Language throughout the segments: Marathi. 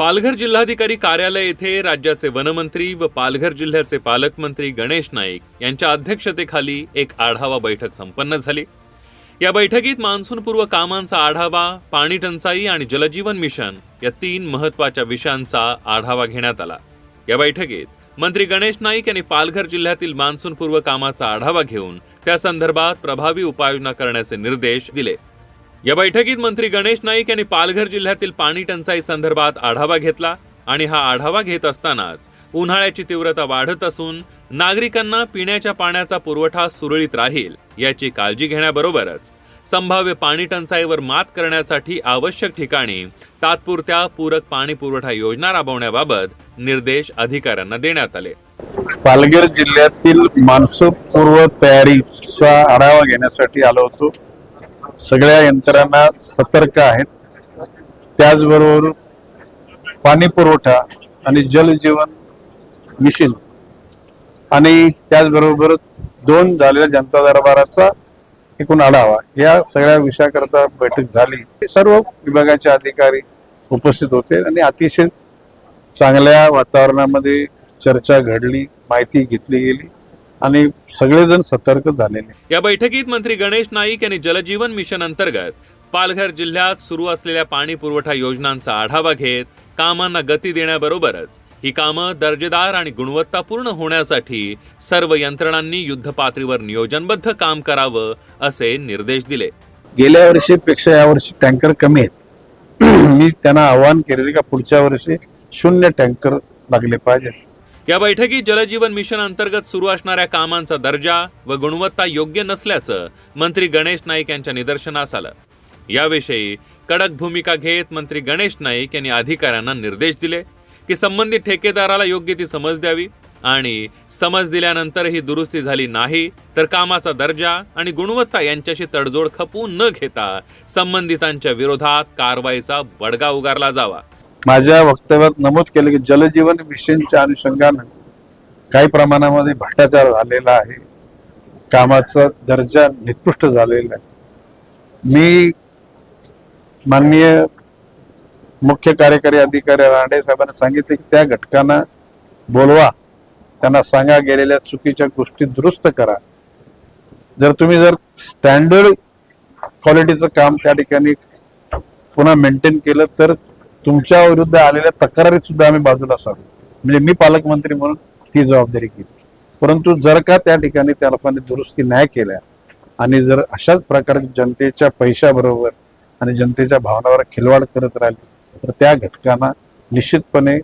पालघर जिल्हाधिकारी कार्यालय येथे राज्याचे वनमंत्री व पालघर जिल्ह्याचे पालकमंत्री गणेश नाईक यांच्या अध्यक्षतेखाली एक आढावा बैठक संपन्न झाली. या बैठकीत मान्सूनपूर्व कामांचा आढावा पाणी टंचाई आणि जलजीवन मिशन या तीन महत्त्वाच्या विषयांचा आढावा घेण्यात आला. या बैठकीत मंत्री गणेश नाईक यांनी पालघर जिल्ह्यातील मान्सूनपूर्व कामाचा आढावा घेऊन त्या संदर्भात प्रभावी उपाययोजना करण्याचे निर्देश दिले. या बैठकीत मंत्री गणेश नाईक यांनी पालघर जिल्ह्यातील पाणी टंचाई संदर्भात आढावा घेतला आणि हा आढावा घेत असतानाच उन्हाळ्याची तीव्रता वाढत असून नागरिकांना पिण्याच्या पाण्याचा पुरवठा सुरळीत राहील याची काळजी घेण्याबरोबरच संभाव्य पाणी टंचाईवर मात करण्यासाठी आवश्यक ठिकाणी तात्पुरत्या पूरक पाणी पुरवठा योजना राबवण्याबाबत निर्देश अधिकाऱ्यांना देण्यात आले. पालघर जिल्ह्यातील मान्सूनपूर्व तयारीचा आढावा घेण्यासाठी आलो होतो. सगळ्या यंत्रणा सतर्क आहेत. त्याचबरोबर पाणी पुरवठा आणि जलजीवन मिशन आणि त्याचबरोबर दोन झालेल्या जनता दरबाराचा एकूण आढावा या सगळ्या विषयाकरता बैठक झाली. सर्व विभागाचे अधिकारी उपस्थित होते आणि अतिशय चांगल्या वातावरणामध्ये चर्चा घडली माहिती घेतली गेली. आणि सगळेजण सतर्क झालेले. या बैठकीत मंत्री गणेश नाईक यांनी जलजीवन मिशन अंतर्गत पालघर जिल्ह्यात सुरू असलेल्या पाणी पुरवठा योजनांचा आढावा घेत कामांना गती देण्याबरोबरच ही कामं दर्जेदार आणि गुणवत्तापूर्ण होण्यासाठी सर्व यंत्रणांनी युद्धपातळीवर नियोजनबद्ध काम करावं असे निर्देश दिले. गेल्या वर्षीपेक्षा यावर्षी टँकर कमी आहेत. मी त्यांना आवाहन केलेले का पुढच्या वर्षी शून्य टँकर लागले पाहिजे. या बैठकीत जलजीवन मिशन अंतर्गत सुरू असणाऱ्या कामांचा दर्जा व गुणवत्ता योग्य नसल्याचं मंत्री गणेश नाईक यांच्या निदर्शनास आलं. याविषयी कडक भूमिका घेत मंत्री गणेश नाईक यांनी अधिकाऱ्यांना निर्देश दिले की संबंधित ठेकेदाराला योग्य ती समज द्यावी आणि समज दिल्यानंतर ही दुरुस्ती झाली नाही तर कामाचा दर्जा आणि गुणवत्ता यांच्याशी तडजोड खपवून न घेता संबंधितांच्या विरोधात कारवाईचा बडगा उगारला जावा. माझ्या वक्तव्यात नमूद केलं की जलजीवन मिशनच्या अनुषंगानं काही प्रमाणामध्ये भ्रष्टाचार झालेला आहे. कामाचा दर्जा निकृष्ट झालेला आहे. मी माननीय मुख्य कार्यकारी अधिकारी राणे साहेबांना सांगितले की त्या घटकांना बोलवा. त्यांना सांगा गेलेल्या चुकीच्या गोष्टी दुरुस्त करा. जर तुम्ही जर स्टँडर्ड क्वालिटीचं काम त्या ठिकाणी पुन्हा मेंटेन केलं तर तुमच्या विरुद्ध आलेल्या तक्रारीत सुद्धा आम्ही बाजूला सारू म्हणजे मी पालकमंत्री म्हणून ती जबाबदारी केली परंतु जर का त्या ठिकाणी त्या लोकांनी दुरुस्ती नाही केल्या आणि जर अशाच प्रकारे जनतेच्या पैशाबरोबर आणि जनतेच्या भावनावर खिलवाड करत राहिली तर त्या घटकांना निश्चितपणे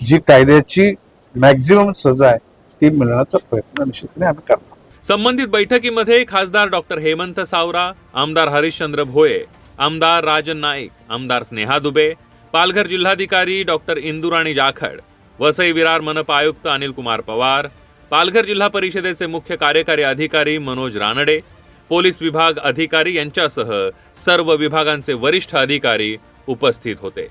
जी कायद्याची मॅक्झिमम सजा आहे ती मिळण्याचा प्रयत्न निश्चितपणे आम्ही करणार. संबंधित बैठकीमध्ये खासदार डॉक्टर हेमंत सावरा आमदार हरिश्चंद्र भोये आमदार राजन नाईक आमदार स्नेहा दुबे पालघर जिल्हाधिकारी डॉक्टर इंदुराणी जाखड वसई विरार मनपा आयुक्त अनिल कुमार पवार पालघर जिल्हा परिषदेचे मुख्य कार्यकारी अधिकारी मनोज रानडे पोलीस विभाग अधिकारी यांच्यासह सर्व विभागांचे वरिष्ठ अधिकारी उपस्थित होते.